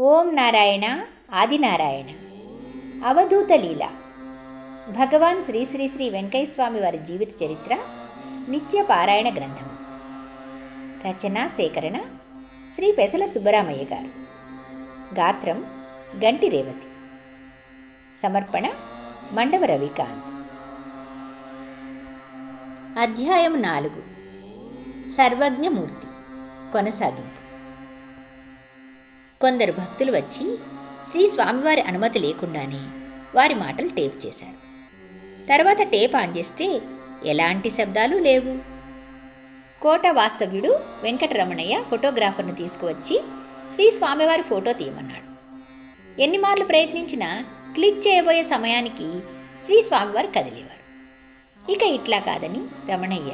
ఓం నారాయణ ఆదినారాయణ. అవధూత లీల. భగవాన్ శ్రీ శ్రీ శ్రీ వెంకయ్యస్వామి వారి జీవిత చరిత్ర నిత్య పారాయణ గ్రంథం రచన సేకరణ శ్రీ పెసల సుబ్బరామయ్య గారు. గాత్రం గంటి రేవతి. సమర్పణ మండవ రవికాంత్. అధ్యాయం నాలుగు. సర్వజ్ఞమూర్తి. కొనసాగింపు. కొందరు భక్తులు వచ్చి శ్రీ స్వామివారి అనుమతి లేకుండానే వారి మాటలు టేప్ చేశారు. తర్వాత టేప్ ఆన్ చేస్తే ఎలాంటి శబ్దాలు లేవు. కోట వాస్తవ్యుడు వెంకటరమణయ్య ఫోటోగ్రాఫర్ను తీసుకువచ్చి శ్రీ స్వామివారి ఫోటో తీయమన్నాడు. ఎన్ని మార్లు ప్రయత్నించినా క్లిక్ చేయబోయే సమయానికి శ్రీ స్వామివారు కదిలేవారు. ఇక ఇట్లా కాదని రమణయ్య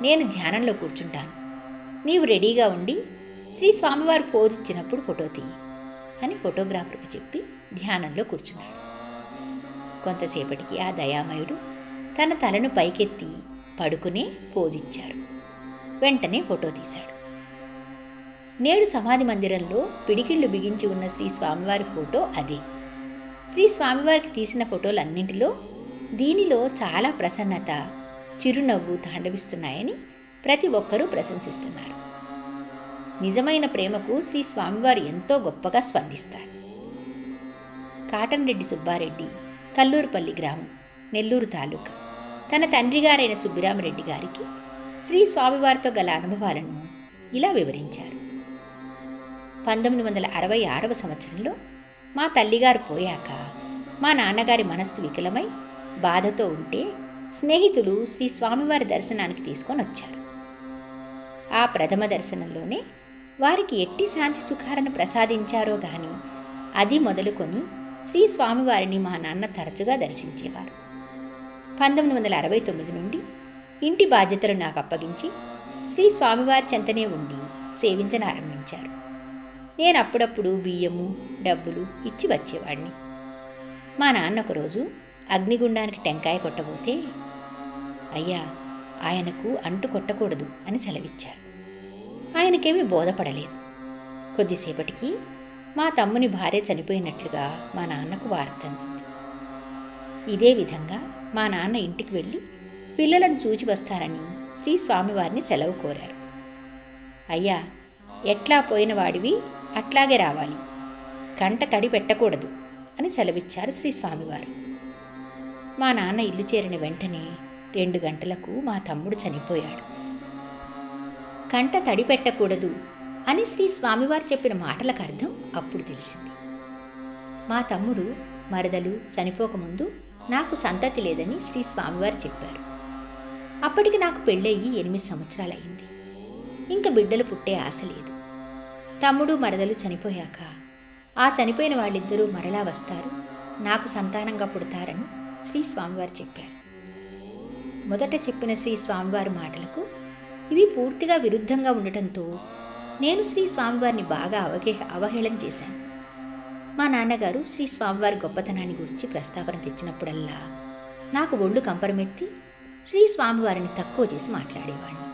నేను ధ్యానంలో కూర్చుంటాను. నీవు రెడీగా ఉండి శ్రీ స్వామివారు పోజ్ ఇచ్చినప్పుడు ఫోటో తీయి అని ఫోటోగ్రాఫర్కి చెప్పి ధ్యానంలో కూర్చున్నాడు. కొంతసేపటికి ఆ దయామయుడు తన తలను పైకెత్తి పడుకునే పోజిచ్చారు. వెంటనే ఫోటో తీశాడు. నేడు సమాధి మందిరంలో పిడికిళ్ళు బిగించి ఉన్న శ్రీ స్వామివారి ఫోటో అదే. శ్రీ స్వామివారికి తీసిన ఫోటోలన్నింటిలో దీనిలో చాలా ప్రసన్నత చిరునవ్వు తాండవిస్తున్నాయని ప్రతి ఒక్కరూ ప్రశంసిస్తున్నారు. నిజమైన ప్రేమకు శ్రీ స్వామివారు ఎంతో గొప్పగా స్పందిస్తారు. కాటన్రెడ్డి సుబ్బారెడ్డి కల్లూరుపల్లి గ్రామం నెల్లూరు తాలూకా. తన తండ్రి గారైన సుబ్బిరామరెడ్డి గారికి శ్రీ స్వామివారితో గల అనుభవాలను ఇలా వివరించారు. పంతొమ్మిది వందల అరవై ఆరవ సంవత్సరంలో మా తల్లిగారు పోయాక మా నాన్నగారి మనస్సు వికలమై బాధతో ఉంటే స్నేహితులు శ్రీ స్వామివారి దర్శనానికి తీసుకొని వచ్చారు. ఆ ప్రథమ దర్శనంలోనే వారికి ఎట్టి శాంతి సుఖాలను ప్రసాదించారో గాని అది మొదలుకొని శ్రీ స్వామివారిని మా నాన్న తరచుగా దర్శించేవారు. పంతొమ్మిది వందల అరవై తొమ్మిది నుండి ఇంటి బాధ్యతలు నాకు అప్పగించి శ్రీ స్వామివారి చెంతనే ఉండి సేవించనారంభించారు. నేను అప్పుడప్పుడు బియ్యము డబ్బులు ఇచ్చి వచ్చేవాడిని. మా నాన్న ఒకరోజు అగ్నిగుండానికి టెంకాయ కొట్టబోతే అయ్యా ఆయనకు అంటు కొట్టకూడదు అని సెలవిచ్చారు. ఆయనకేమీ బోధపడలేదు. కొద్దిసేపటికి మా తమ్ముని భార్య చనిపోయినట్లుగా మా నాన్నకు వార్త అందింది. ఇదే విధంగా మా నాన్న ఇంటికి వెళ్ళి పిల్లలను చూచి వస్తారని శ్రీ స్వామివారిని సెలవు కోరారు. అయ్యా ఎట్లా పోయిన వాడివి? అట్లాగే రావాలి. కంట తడి పెట్టకూడదు అని సెలవిచ్చారు శ్రీ స్వామివారు. మా నాన్న ఇల్లు చేరిన వెంటనే రెండు గంటలకు మా తమ్ముడు చనిపోయాడు. కంట తడి పెట్టకూడదు అని శ్రీ స్వామివారు చెప్పిన మాటలకు అర్థం అప్పుడు తెలిసింది. మా తమ్ముడు మరదలు చనిపోకముందు నాకు సంతతి లేదని శ్రీ స్వామివారు చెప్పారు. అప్పటికి నాకు పెళ్ళయ్యి ఎనిమిది సంవత్సరాలయ్యింది. ఇంకా బిడ్డలు పుట్టే ఆశ లేదు. తమ్ముడు మరదలు చనిపోయాక ఆ చనిపోయిన వాళ్ళిద్దరూ మరలా వస్తారు నాకు సంతానంగా పుడతారని శ్రీ స్వామివారు చెప్పారు. మొదట చెప్పిన శ్రీ స్వామివారి మాటలకు ఇవి పూర్తిగా విరుద్ధంగా ఉండటంతో నేను శ్రీ స్వామివారిని బాగా అవగే అవహేళన చేశాను. మా నాన్నగారు శ్రీ స్వామివారి గొప్పతనాన్ని గురించి ప్రస్తావన తెచ్చినప్పుడల్లా నాకు ఒళ్ళు కంపరమెత్తి శ్రీ స్వామివారిని తక్కువ చేసి మాట్లాడేవాడిని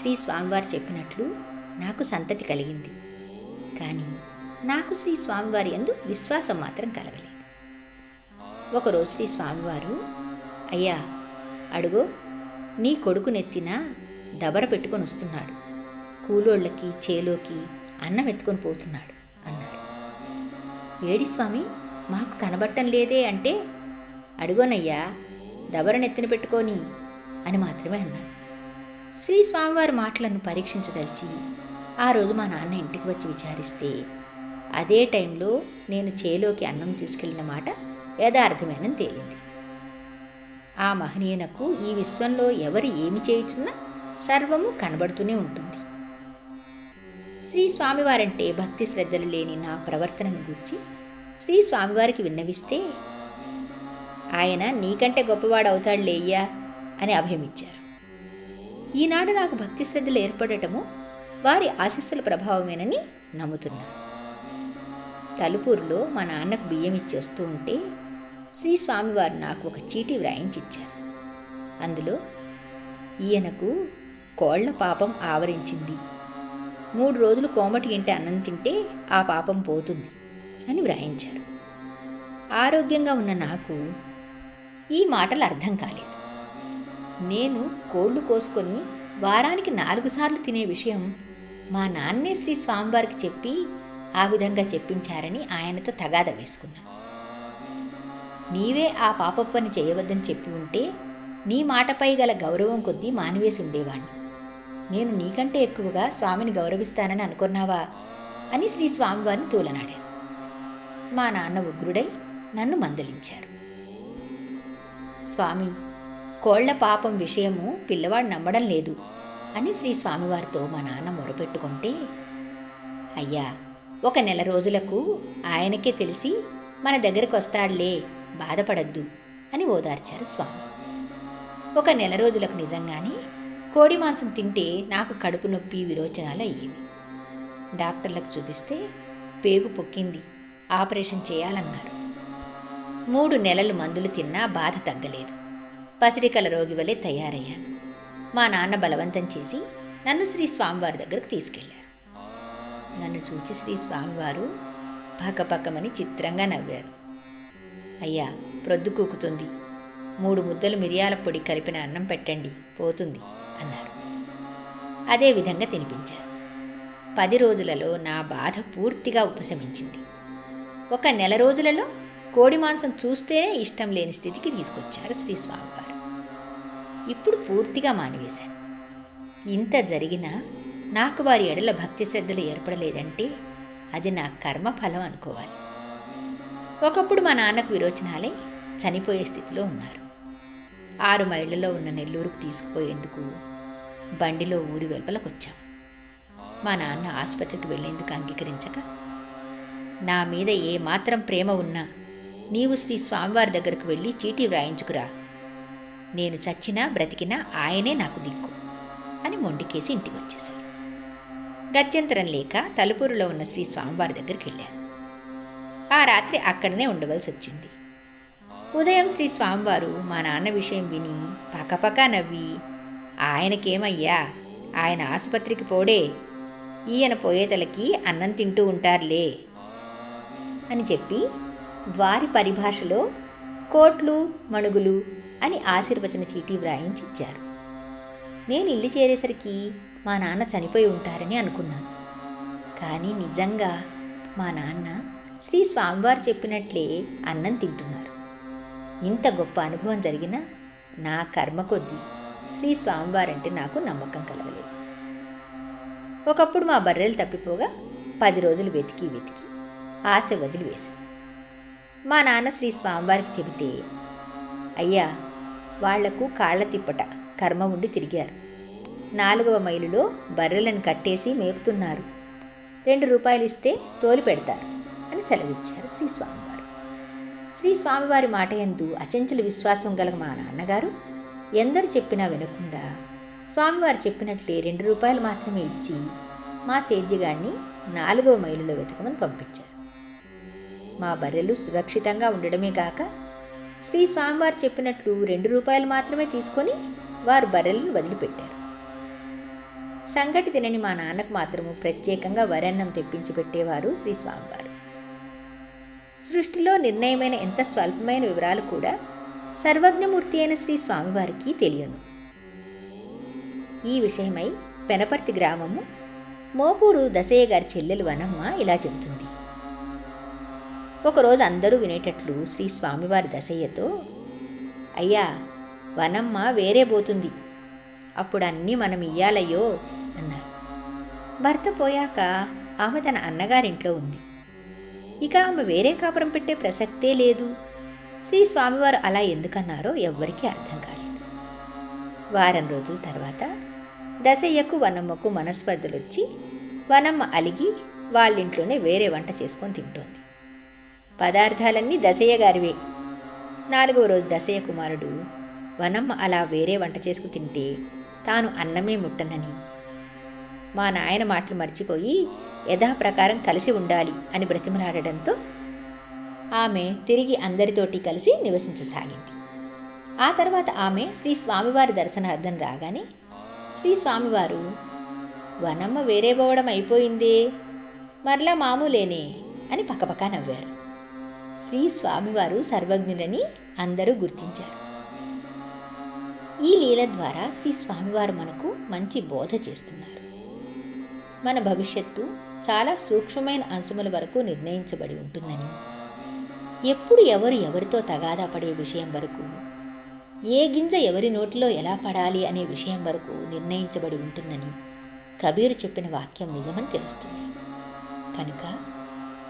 శ్రీ స్వామివారు చెప్పినట్లు నాకు సంతతి కలిగింది. కానీ నాకు శ్రీ స్వామివారి ఎందు విశ్వాసం మాత్రం కలగలేదు. ఒకరోజు శ్రీ స్వామివారు అయ్యా అడుగో నీ కొడుకునెత్తినా దబర పెట్టుకొని వస్తున్నాడు. కూలోళ్ళకి చేలోకి అన్నం ఎత్తుకొని పోతున్నాడు అన్నారు ఏడి స్వామి మాకు కనబడటం లేదే అంటే? అడుగోనయ్యా దబరనెత్తిన పెట్టుకొని అని మాత్రమే అన్నారు శ్రీ స్వామివారి మాటలను పరీక్షించదలిచి ఆ రోజు మా నాన్న ఇంటికి వచ్చి విచారిస్తే అదే టైంలో నేను చేలోకి అన్నం తీసుకెళ్ళిన మాట యథార్థమేనని తేలింది. ఆ మహనీయునకు ఈ విశ్వంలో ఎవరు ఏమి చేయుచున్నా సర్వము కనబడుతూనే ఉంటుంది. శ్రీ స్వామివారంటే భక్తి శ్రద్ధలు లేని నా ప్రవర్తనను గురించి శ్రీ స్వామివారికి విన్నవిస్తే ఆయన నీకంటే గొప్పవాడు అవుతాడులేయ్యా అని అభయమిచ్చారు. ఈనాడు నాకు భక్తి శ్రద్ధలు ఏర్పడటము వారి ఆశస్సుల ప్రభావమేనని నమ్ముతున్నాను తలుపూరులో మా నాన్నకు బియ్యం ఇచ్చి వస్తూ ఉంటే శ్రీ స్వామివారు నాకు ఒక చీటీ వ్రాయించిచ్చారు. అందులో ఈయనకు కోళ్ళ పాపం ఆవరించింది. మూడు రోజులు కోమటి ఇంటి అన్నం తింటే ఆ పాపం పోతుంది అని వ్రాయించారు. ఆరోగ్యంగా ఉన్న నాకు ఈ మాటలు అర్థం కాలేదు. నేను కోళ్ళు కోసుకొని వారానికి నాలుగు సార్లు తినే విషయం మా నాన్నే శ్రీ స్వామివారికి చెప్పి ఆ విధంగా చెప్పించారని ఆయనతో తగాద వేసుకున్నా. నీవే ఆ పాప పని చేయవద్దని చెప్పి ఉంటే నీ మాటపై గల గౌరవం కొద్దీ మానివేసి ఉండేవాణ్ణి. నేను నీకంటే ఎక్కువగా స్వామిని గౌరవిస్తానని అనుకున్నావా? అని శ్రీ స్వామివారిని తూలనాడారు. మా నాన్న ఉగ్రుడై నన్ను మందలించారు. స్వామి కోళ్ళ పాపం విషయము పిల్లవాడు నమ్మడం లేదు అని శ్రీ స్వామివారితో మా నాన్న మొరపెట్టుకుంటే అయ్యా ఒక నెల రోజులకు ఆయనకే తెలిసి మన దగ్గరకు వస్తాడులే బాధపడద్దు అని ఓదార్చారు స్వామి. ఒక నెల రోజులకు నిజంగానే కోడి మాంసం తింటే నాకు కడుపు నొప్పి విరోచనాలు అయ్యేవి. డాక్టర్లకు చూపిస్తే పేగు పొక్కింది. ఆపరేషన్ చేయాలన్నారు. మూడు నెలలు మందులు తిన్నా బాధ తగ్గలేదు. పసిరికల రోగి వలె తయారయ్యాను. మా నాన్న బలవంతం చేసి నన్ను శ్రీ స్వామివారి దగ్గరకు తీసుకెళ్ళారు. నన్ను చూచి శ్రీ స్వామివారు పక్కపక్కమని చిత్రంగా నవ్వారు. అయ్యా ప్రొద్దు కూకుతుంది. మూడు ముద్దలు మిరియాల పొడి కలిపిన అన్నం పెట్టండి పోతుంది. అన్నారు. అదే విధంగా తినిపించారు. పది రోజులలో నా బాధ పూర్తిగా ఉపశమించింది. ఒక నెల రోజులలో కోడి మాంసం చూస్తేనే ఇష్టం లేని స్థితికి తీసుకొచ్చారు శ్రీస్వామివారు ఇప్పుడు పూర్తిగా మానివేశాను ఇంత జరిగినా నాకు వారి ఎడల భక్తి శ్రద్ధలు ఏర్పడలేదంటే అది నా కర్మఫలం అనుకోవాలి. ఒకప్పుడు మా నాన్నకు విరోచనాలే చనిపోయే స్థితిలో ఉన్నారు. ఆరు మైళ్ళలో ఉన్న నెల్లూరుకు తీసుకుపోయేందుకు బండిలో ఊరి వెలుపలకొచ్చాం. మా నాన్న ఆసుపత్రికి వెళ్ళేందుకు అంగీకరించక నా మీద ఏ మాత్రం ప్రేమ ఉన్నా నీవు శ్రీ స్వామివారి దగ్గరకు వెళ్ళి చీటీ వ్రాయించుకురా. నేను చచ్చినా బ్రతికినా ఆయనే నాకు దిక్కు అని మొండికేసి ఇంటికి వచ్చేశారు గత్యంతరం లేక తలుపూరులో ఉన్న శ్రీ స్వామివారి దగ్గరికి వెళ్ళాను. ఆ రాత్రి అక్కడనే ఉండవలసి వచ్చింది ఉదయం శ్రీ స్వామివారు మా నాన్న విషయం విని పక్కపక్క నవ్వి ఆయనకేమయ్యా? ఆయన ఆసుపత్రికి పోడే. ఈయన పోయేతలకి అన్నం తింటూ ఉంటారులే. అని చెప్పి వారి పరిభాషలో కోట్లు మణుగులు అని ఆశీర్వచన చీటీ వ్రాయించి ఇచ్చారు నేను ఇల్లు చేరేసరికి మా నాన్న చనిపోయి ఉంటారని అనుకున్నాను. కానీ నిజంగా మా నాన్న శ్రీ స్వామివారు చెప్పినట్లే అన్నం తింటున్నారు. ఇంత గొప్ప అనుభవం జరిగినా నా కర్మ కొద్దీ శ్రీ స్వామివారంటే నాకు నమ్మకం కలగలేదు. ఒకప్పుడు మా బర్రెలు తప్పిపోగా పది రోజులు వెతికి వెతికి ఆశ వదిలివేశాం మా నాన్న శ్రీ స్వామివారికి చెబితే అయ్యా వాళ్ళకు కాళ్ళ తిప్పట కర్మ ఉండి తిరిగారు. నాలుగవ మైలులో బర్రెలను కట్టేసి మేపుతున్నారు. రెండు రూపాయలు ఇస్తే తోలి పెడతారు అని సెలవిచ్చారు శ్రీ స్వామివారు. శ్రీ స్వామివారి మాట ఎందు అచంచల విశ్వాసం గల మా నాన్నగారు ఎందరు చెప్పినా వినకుండా స్వామివారు చెప్పినట్లే రెండు రూపాయలు మాత్రమే ఇచ్చి మా సేద్యగాన్ని నాలుగవ మైలులో వెతకమని పంపించారు. మా బర్రెలు సురక్షితంగా ఉండడమే కాక శ్రీ స్వామివారు చెప్పినట్లు రెండు రూపాయలు మాత్రమే తీసుకొని వారు బర్రెలను వదిలిపెట్టారు. సంగటి తినని మా నాన్నకు మాత్రము ప్రత్యేకంగా వరన్నం తెప్పించి పెట్టేవారు శ్రీ స్వామివారు. సృష్టిలో నిర్ణయమైన ఎంత స్వల్పమైన వివరాలు కూడా సర్వజ్ఞమూర్తి అయిన శ్రీ స్వామివారికి తెలియను. ఈ విషయమై పెనపర్తి గ్రామము మోపూరు దశయ్య గారి చెల్లెలు వనమ్మ ఇలా చెబుతుంది. ఒకరోజు అందరూ వినేటట్లు శ్రీ స్వామివారి దశయ్యతో అయ్యా వనమ్మ వేరే పోతుంది. అప్పుడు అన్నీ మనం ఇయ్యాలయ్యో అన్నారు. భర్త పోయాక ఆమె తన అన్నగారింట్లో ఉంది. ఇక ఆమె వేరే కాపురం పెట్టే ప్రసక్తే లేదు. శ్రీ స్వామివారు అలా ఎందుకన్నారో ఎవ్వరికీ అర్థం కాలేదు. వారం రోజుల తర్వాత దశయ్యకు వనమ్మకు మనస్పర్ధలు వచ్చి వనమ్మ అలిగి వాళ్ళింట్లోనే వేరే వంట చేసుకొని తింటోంది. పదార్థాలన్నీ దశయ్య గారివే. నాలుగవ రోజు దశయ్య కుమారుడు వనమ్మ అలా వేరే వంట చేసుకు తింటే తాను అన్నమే ముట్టనని. మా నాయన మాటలు మర్చిపోయి యథాప్రకారం కలిసి ఉండాలి అని బ్రతిమలాడడంతో ఆమె తిరిగి అందరితోటి కలిసి నివసించసాగింది. ఆ తర్వాత ఆమె శ్రీ స్వామివారి దర్శనార్థం రాగానే శ్రీ స్వామివారు వనమ్మ వేరే పోవడం అయిపోయిందే? మరలా మామూలేనే? అని పకపకా నవ్వారు. శ్రీ స్వామివారు సర్వజ్ఞులని అందరూ గుర్తించారు. ఈ లీల ద్వారా శ్రీ స్వామివారు మనకు మంచి బోధ చేస్తున్నారు. మన భవిష్యత్తు చాలా సూక్ష్మమైన అంశముల వరకు నిర్ణయించబడి ఉంటుందని. ఎప్పుడు ఎవరు ఎవరితో తగాదా పడే విషయం వరకు ఏ గింజ ఎవరి నోటిలో ఎలా పడాలి అనే విషయం వరకు నిర్ణయించబడి ఉంటుందని కబీరు చెప్పిన వాక్యం నిజమని తెలుస్తుంది. కనుక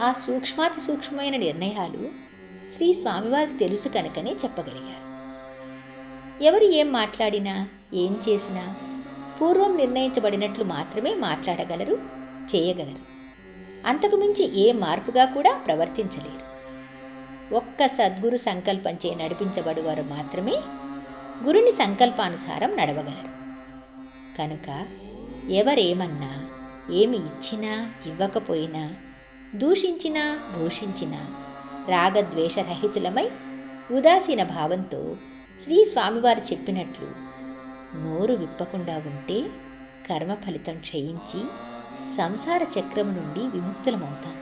ఆ సూక్ష్మాతి సూక్ష్మమైన నిర్ణయాలు శ్రీ స్వామివారికి తెలుసు కనుకనే చెప్పగలిగారు. ఎవరు ఏం మాట్లాడినా ఏం చేసినా పూర్వం నిర్ణయించబడినట్లు మాత్రమే మాట్లాడగలరు చేయగలరు. అంతకుమించి ఏ మార్పుగా కూడా ప్రవర్తించలేరు. ఒక్క సద్గురు సంకల్పంచే నడిపించబడువారు మాత్రమే గురుని సంకల్పానుసారం నడవగలరు. కనుక ఎవరేమన్నా ఏమి ఇచ్చినా ఇవ్వకపోయినా దూషించినా భూషించినా రాగద్వేషరహితులమై ఉదాసీన భావంతో శ్రీ స్వామివారు చెప్పినట్లు నోరు విప్పకుండా ఉంటే కర్మ ఫలితం క్షయించి సంసార చక్రము నుండి విముక్తులమవుతాం.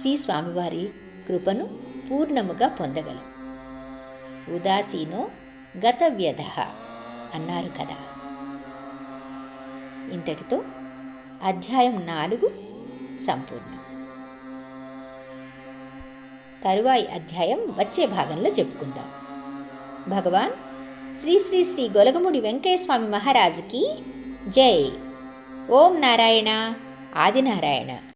శ్రీ స్వామివారి కృపను పూర్ణముగా పొందగలం. ఉదాసీనో గతవ్యధ అన్నారు కదా. ఇంతటితో అధ్యాయం నాలుగు సంపూర్ణం. తరువాయి అధ్యాయం వచ్చే భాగంలో చెప్పుకుందాం. భగవాన్ శ్రీ శ్రీ శ్రీ గొలగముడి వెంకయ్యస్వామి మహారాజుకి జై. ఓం నారాయణ ఆదినారాయణ.